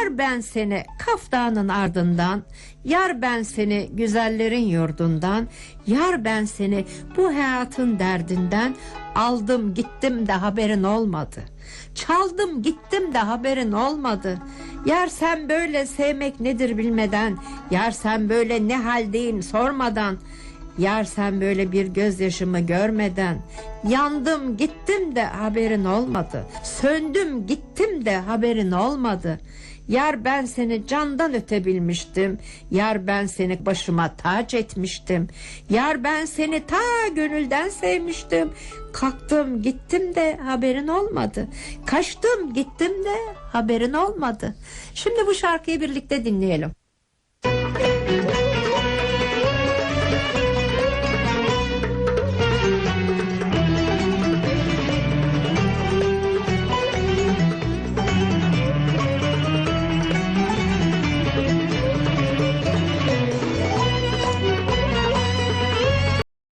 Yar ben seni kaftanın ardından, yar ben seni güzellerin yurdundan, yar ben seni bu hayatın derdinden aldım gittim de haberin olmadı. Çaldım gittim de haberin olmadı. Yar sen böyle sevmek nedir bilmeden, yar sen böyle ne haldeyim sormadan, Yar sen böyle bir gözyaşımı görmeden Yandım gittim de haberin olmadı Söndüm gittim de haberin olmadı Yar ben seni candan ötebilmiştim. Yar ben seni başıma taç etmiştim. Yar ben seni ta gönülden sevmiştim. Kalktım gittim de haberin olmadı. Kaçtım gittim de haberin olmadı. Şimdi bu şarkıyı birlikte dinleyelim